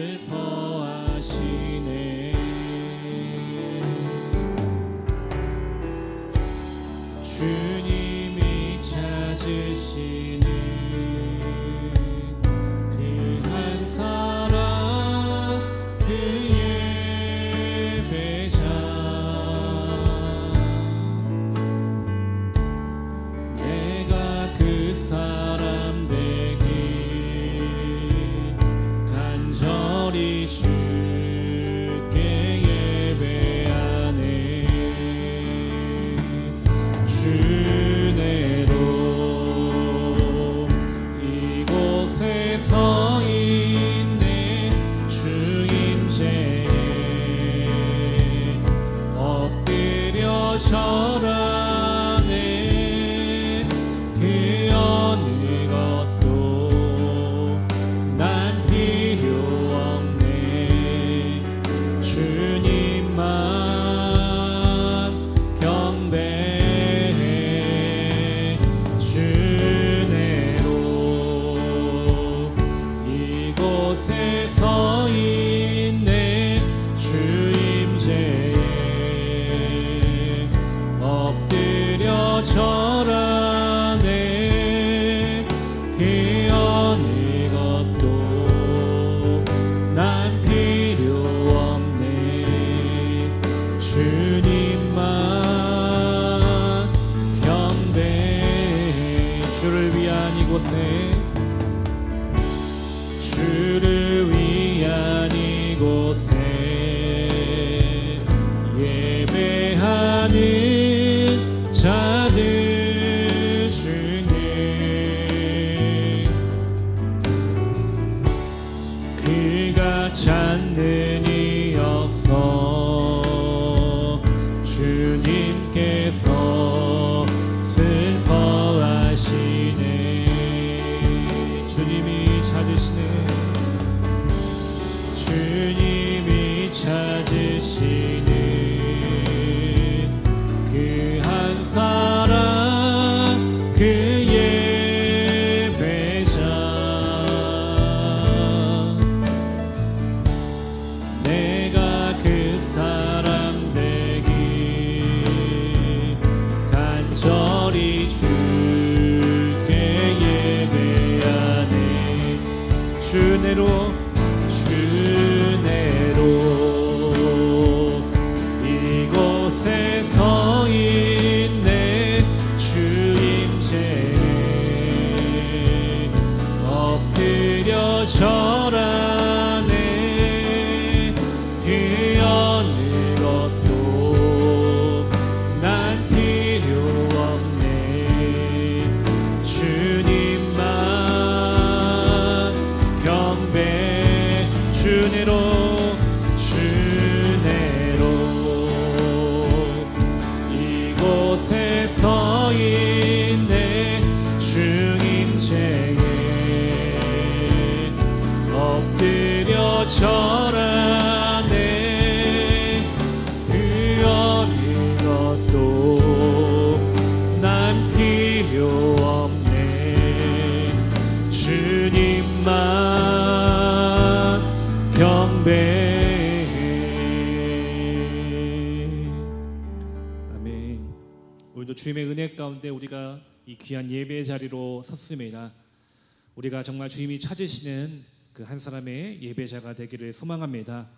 Lord. 엎 은혜 가운데 우리가 이 귀한 예배 자리로 섰습니다 우리가 정말 주님이 찾으시는 그 한 사람의 예배자가 되기를 소망합니다.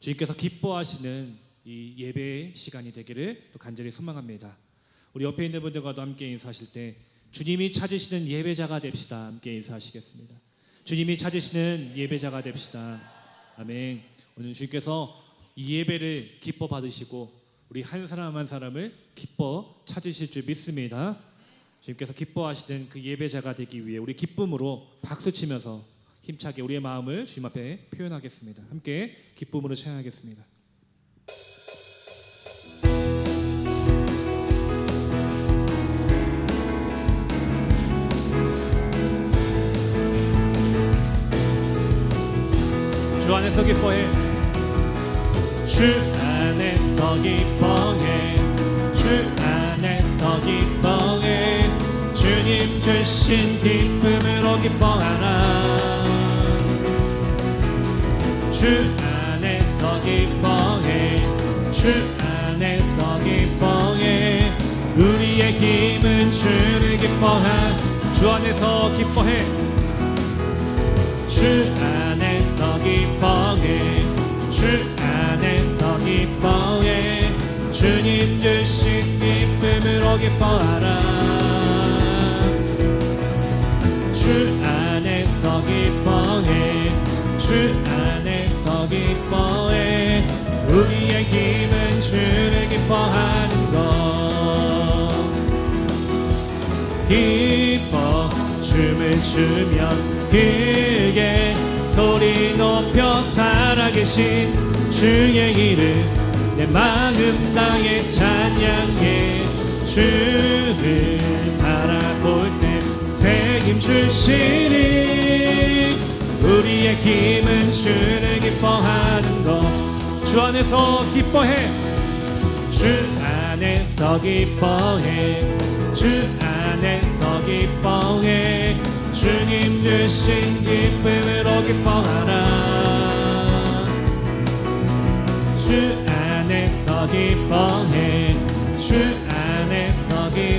주님께서 기뻐하시는 이 예배 시간이 되기를 또 간절히 소망합니다. 우리 옆에 있는 분들과도 함께 인사하실 때 주님이 찾으시는 예배자가 됩시다. 함께 인사하시겠습니다. 주님이 찾으시는 예배자가 됩시다. 아멘. 오늘 주님께서 이 예배를 기뻐 받으시고 우리 한 사람 한 사람을 기뻐 찾으실 줄 믿습니다. 주님께서 기뻐하시는 그 예배자가 되기 위해 우리 기쁨으로 박수 치면서 힘차게 우리의 마음을 주님 앞에 표현하겠습니다. 함께 기쁨으로 찬양하겠습니다. 주 안에서 기뻐해 주 안에서 기뻐해. 주 안에서 기뻐해. 주님 주신 기쁨으로 기뻐하라. 주 안에서 기뻐해. 주 안에서 기뻐해. 우리의 힘은 주를 기뻐하 주 안에서 기뻐해. 주 안에 기쁨으로 기뻐하라. 주 안에서 기뻐해. 주 안에서 기뻐해. 우리의 힘은 주를 기뻐하는 것. 기뻐 춤을 추며 크게 소리 높여 살아계신 주의 이름 내 마음 다해 찬양해 주를 바라볼 때새힘 주시니 우리의 힘은 주를 기뻐하는 것주 안에서 기뻐해. 주 안에서 기뻐해. 주 안에서 기뻐해. 주님 주신 기쁨으로 기뻐하라. 주 안에서 기뻐해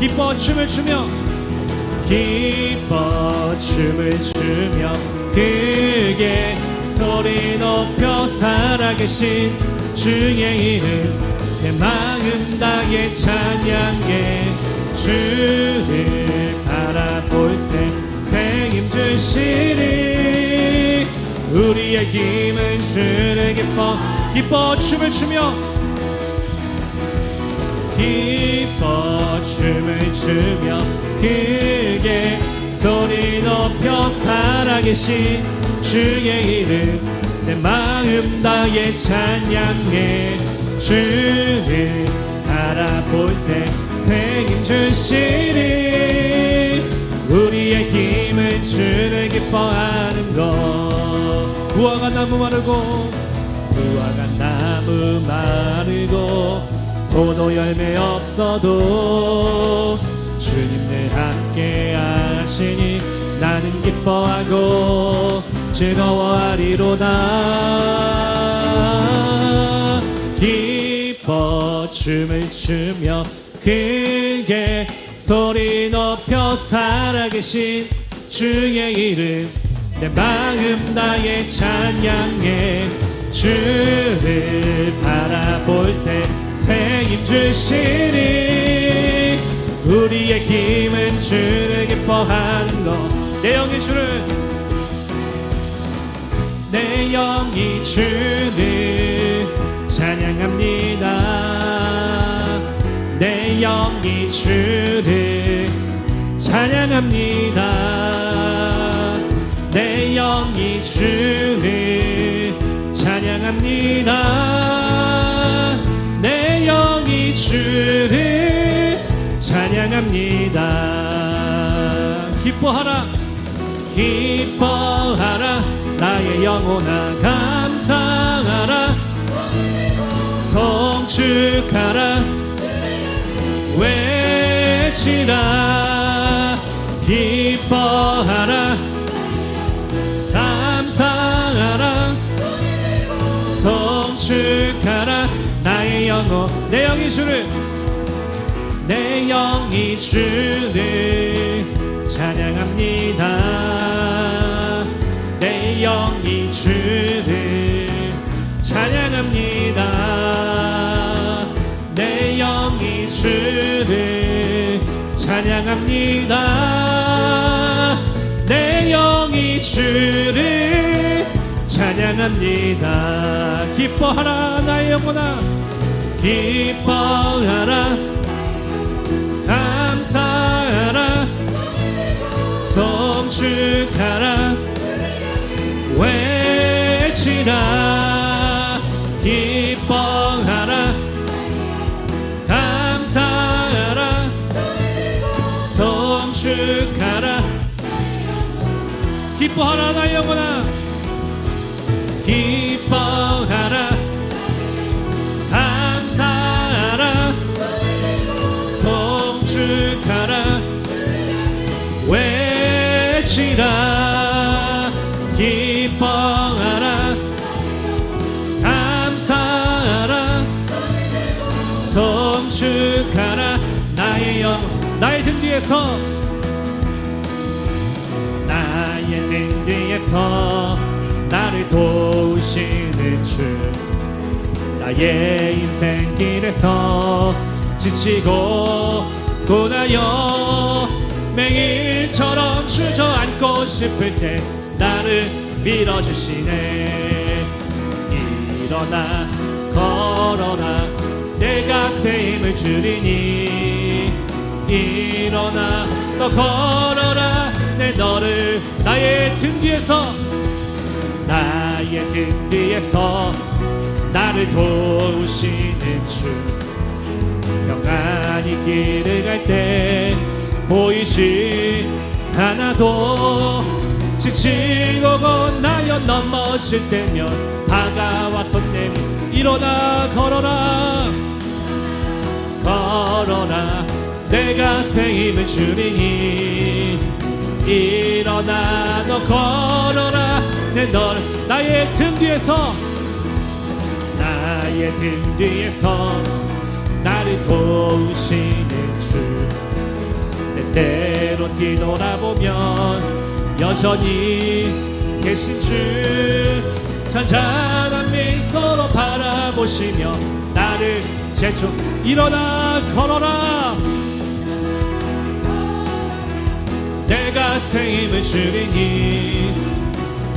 기뻐 춤을 추며 기뻐 춤을 추며 크게 소리 높여 살아계신 주의 이름 내 마음 다해 찬양해. 주를 바라볼 때새힘 주시니 우리의 힘은 주를 기뻐 기뻐 춤을 추며 기뻐 춤을 추며 크게 소리 높여 살아계신 주의 이름 내 마음 다해 찬양해. 주를 바라볼 때새힘 주시니 우리의 힘은 주를 기뻐하는 것. 무화과 나무 마르고 무화과 나무 마르고 포도 열매 없어도 주님 늘 함께 하시니 나는 기뻐하고 즐거워하리로다. 기뻐 춤을 추며 크게 소리 높여 살아계신 주의 이름 내 마음 다해 찬양해 주를 바라볼 때 새 힘 주시니 우리의 힘은 주를 기뻐하는 것내 영이 주를 내 영이 주를 찬양합니다. 내 영이 주를 찬양합니다. 내 영이 주를 찬양합니다. 내 영이 주를 찬양합니다. 기뻐하라. 기뻐하라. 나의 영혼아 감사하라. 성축하라. 외치라. 기뻐하라. 감사하라. 영혼 내 영이 주를. 내 영이 주를 찬양합니다. 내 영이 주를 찬양합니다. 내 영이 주를 찬양합니다. 내 영이 주를 찬양합니다. 기뻐하라 나의 영혼아 기뻐하라 감사하라 성축하라 외치라 기뻐하라 감사하라 성축하라. 기뻐하라 나 영원아. 기뻐하라 외치라 기뻐하라. 감사하라. 송축하라. 나의 영 나의 등 뒤에서. 나의 등 뒤에서 나를 도우시는 주. 나의 인생 길에서 지치고 고나여 매일 처럼 주저앉고 싶을 때 나를 밀어주시네. 일어나 걸어라. 내가 새 힘을 주리니. 일어나 너 걸어라. 내 너를 나의 등 뒤에서 나의 등 뒤에서 나를 도우시는 주. 평안히 길을 갈때 보이지 하나도 지치고 고나여 넘어질 때면 다가와서 내미 일어나 걸어라. 걸어라. 내가 새 힘을 주리니 일어나 너 걸어라. 내널 나의 등 뒤에서 나의 등 뒤에서 나를 주내 때로 뒤돌아보면 여전히 계신 주 잔잔한 미소로 바라보시며 나를 제쳐 일어나 걸어라. 내가 새 힘을 주리니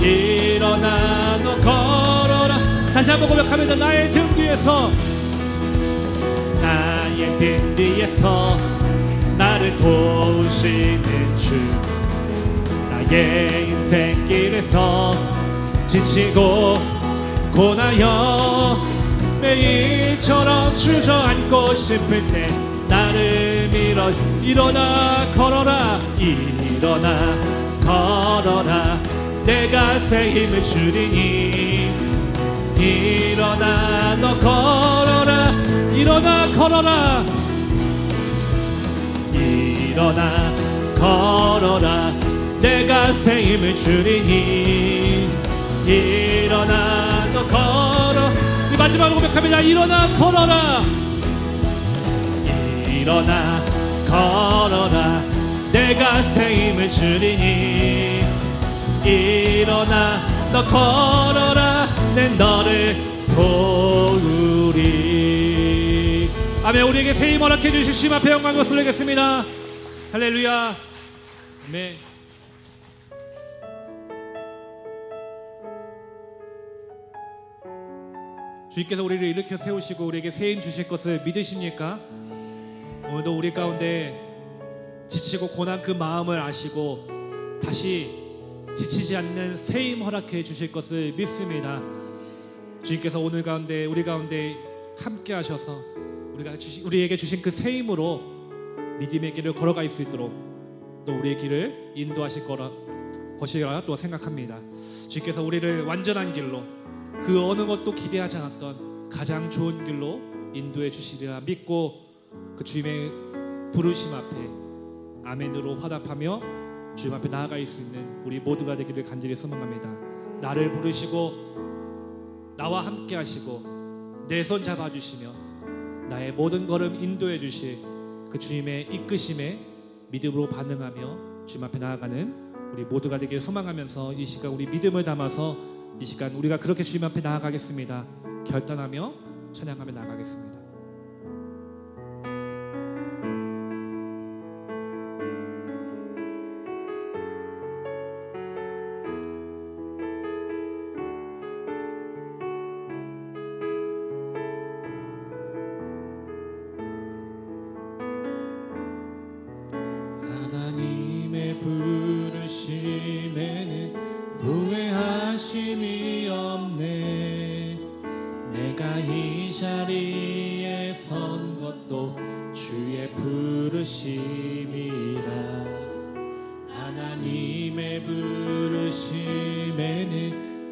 일어나 너 걸어라. 다시 한번 고백하면서 나의 등 뒤에서 나의 등 뒤에서 나를 도우시는 주. 나의 인생 길에서 지치고 고나여 매일처럼 주저앉고 싶을 때 나를 밀어 일어나 걸어라 일어나 걸어라. 내가 새 힘을 주리니. 일어나 너 걸어라 일어나 걸어라 일어나 걸어라. 내가 새 힘을 주리니. 일어나 너 걸어. 마지막으로 고백합니다. 일어나 걸어라. 일어나 걸어라. 내가 새 힘을 주리니. 일어나 너 걸어라. 내 너를 도우리. 아멘. 우리에게 새 힘 허락해 주실 심 앞에 영광 것을 드리겠습니다 할렐루야 아멘 주님께서 우리를 일으켜 세우시고 우리에게 새힘 주실 것을 믿으십니까? 오늘도 우리 가운데 지치고 고난 그 마음을 아시고 다시 지치지 않는 새힘 허락해 주실 것을 믿습니다. 주님께서 오늘 가운데 우리 가운데 함께 하셔서 우리가 주시, 우리에게 주신 그새 힘으로 믿음의 길을 걸어갈 수 있도록 또 우리의 길을 인도하실 거라 것이라 또 생각합니다. 주님께서 우리를 완전한 길로 그 어느 것도 기대하지 않았던 가장 좋은 길로 인도해 주시리라 믿고 그 주님의 부르심 앞에 아멘으로 화답하며 주님 앞에 나아갈 수 있는 우리 모두가 되기를 간절히 소망합니다. 나를 부르시고 나와 함께 하시고 내 손 잡아 주시며 나의 모든 걸음 인도해 주실 그 주님의 이끄심에 믿음으로 반응하며 주님 앞에 나아가는 우리 모두가 되기를 소망하면서 이 시간 우리 믿음을 담아서 이 시간 우리가 그렇게 주님 앞에 나아가겠습니다. 결단하며 찬양하며 나아가겠습니다.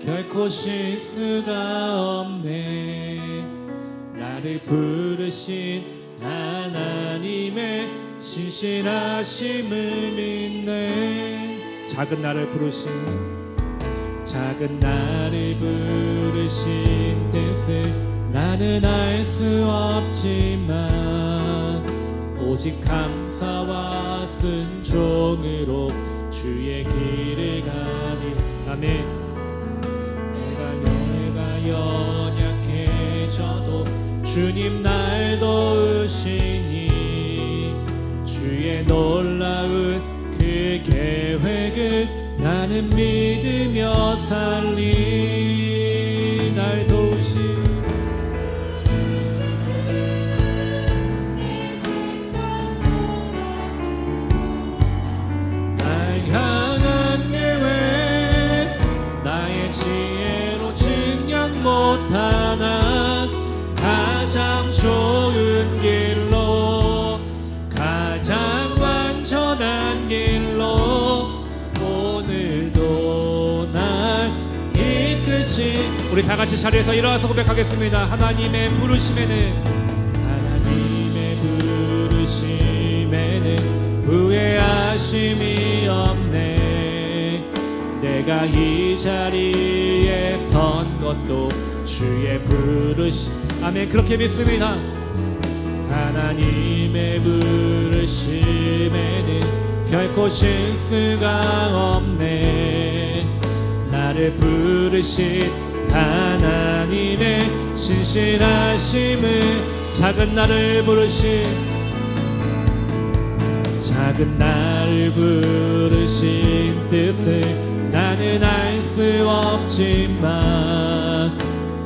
결코 실수가 없네. 나를 부르신 하나님의 신실하심을 믿네. 작은 나를 부르신 작은 나를 부르신 뜻을 나는 알 수 없지만 오직 감사와 순종으로 주의 길을 가리 아멘 연약해져도 주님 날 도우시니 주의 놀라운 그 계획을 나는 믿으며 살리 우리 다 같이 자리에서 일어나서 고백하겠습니다. 하나님의 부르심에는 하나님의 부르심에는 후회하심이 없네. 내가 이 자리에 선 것도 주의 부르심. 아멘. 그렇게 믿습니다. 하나님의 부르심에는 결코 실수가 없네. 나를 부르신 하나님의 신실하심을 작은 나를 부르신 작은 나를 부르신 뜻을 나는 알 수 없지만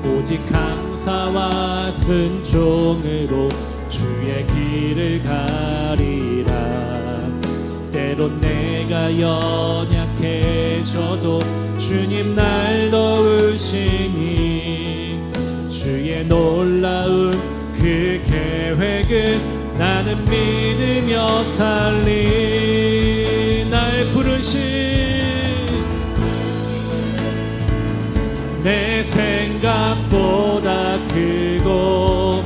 오직 감사와 순종으로 주의 길을 가리라. 때론 내가 연약해져도 주님 날 도우시니 주의 놀라운 그 계획을 나는 믿으며 살리. 날 부르신 내 생각보다 크고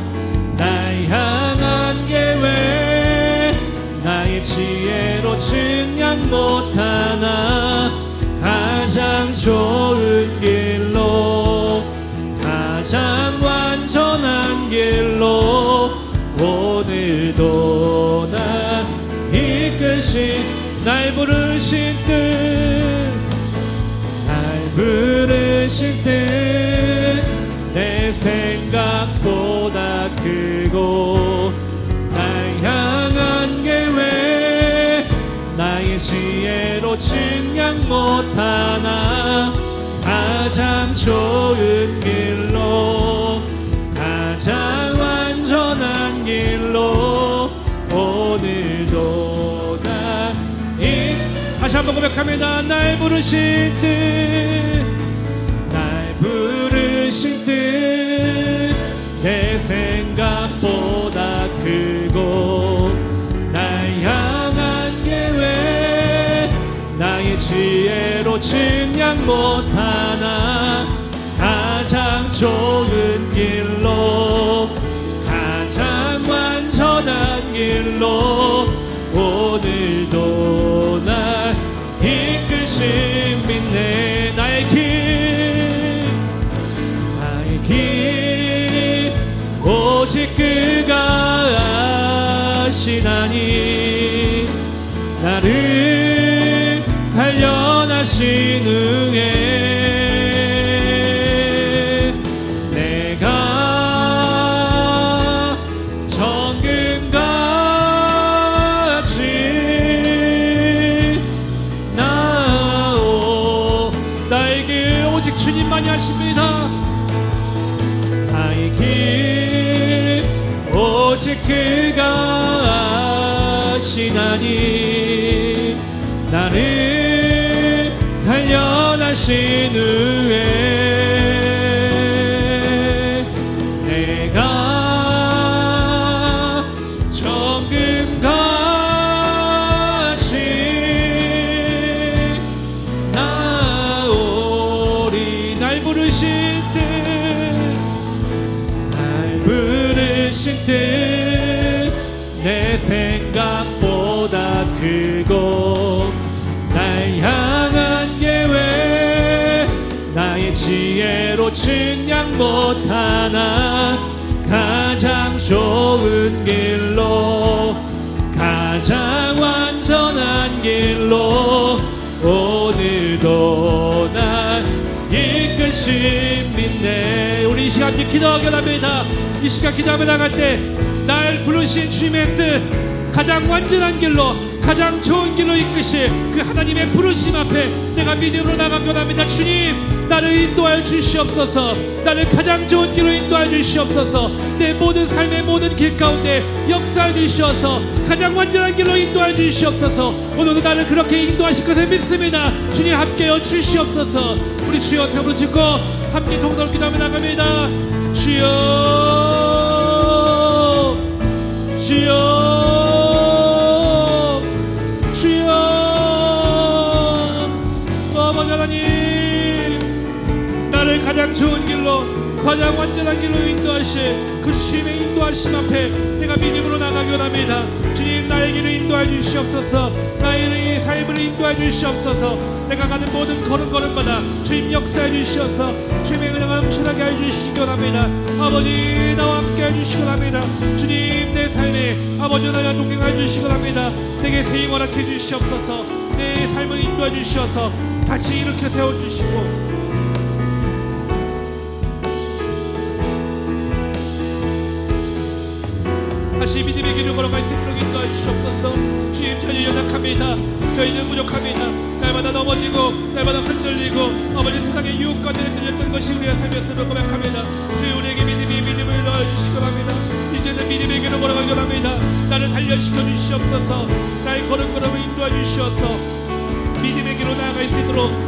날 향한 계획 나의 지혜로 증량 못하나 가장 좋은 이끄신 날 부르신 뜻날 부르실 때내 생각보다 크고 날 향한 계획 나의 지혜로 증량 못하나? 가장 좋은 길로 한번 고백합니다 날 부르실 뜻날 부르실 뜻내 생각보다 크고 날 향한 계획 나의 지혜로 증량 못하나 가장 좋은 길로 가장 완전한 길로 오늘도 날 이끄심 믿네. 나의 길 나의 길 오직 그가 아시나니 나를 단련하신 후에 하십니다. 나의 길 오직 그가 아시나니 나를 부르신 뜻 내 생각보다 크고 날 향한 계획 나의 지혜로 측량 못하나 가장 좋은 길로 가장 완전한 길로 오늘도 날 이끄심 믿네. 우리 이 시간 기도하게 합니다 이 시간 기도하며 나갈 때 날 부르신 주님의 뜻 가장 완전한 길로 가장 좋은 길로 이끄실 그 하나님의 부르심 앞에 내가 믿음으로 나가게 합니다. 주님 나를 인도하여 주시옵소서. 나를 가장 좋은 길로 인도하여 주시옵소서. 내 모든 삶의 모든 길 가운데 역사해 주시옵소서. 가장 완전한 길로 인도하여 주시옵소서. 오늘도 나를 그렇게 인도하실 것을 믿습니다. 주님 함께여 주시옵소서. 우리 주여 세부로 짓고 함께 동서로 기도하며 나갑니다. 주여 주여 주여. 아버지 하나님 나를 가장 좋은 길로 가장 완전한 길로 인도하실 그 주님의 인도하심 앞에 내가 믿음으로 나가기 원합니다. 주님 나의 길을 인도해 주시옵소서. 나의 삶을 인도해 주시옵소서. 내가 가는 모든 걸음걸음마다 주님 역사해 주시옵소서. 주님의 은혜가 넘쳐나게 해 주시기 원합니다. 아버지 나와 함께 해 주시기 원합니다. 주님 내 삶에 아버지 나와 동행해 주시기 원합니다. 내게 세임 허락해 주시옵소서. 내 삶을 인도해 주시어서 다시 이렇게 세워주시고 다시 믿음의 길을 걸어갈 수 있도록 인도해 주시옵소서. 주님 저희 연약합니다 저희는 부족합니다 날마다 넘어지고 날마다 흔들리고 아버지 세상의 유혹 가운데 들렸던 것이 우리의 삶이었음을 고백합니다. 주님 우리에게 믿음이 믿음을 넣어 주시기 바랍니다. 이제는 믿음의 길을 걸어가기 원합니다. 나를 단련시켜 주시옵소서. 나의 걸음걸음을 인도해 주시옵소서. 믿음의 길로 나아갈 수 있도록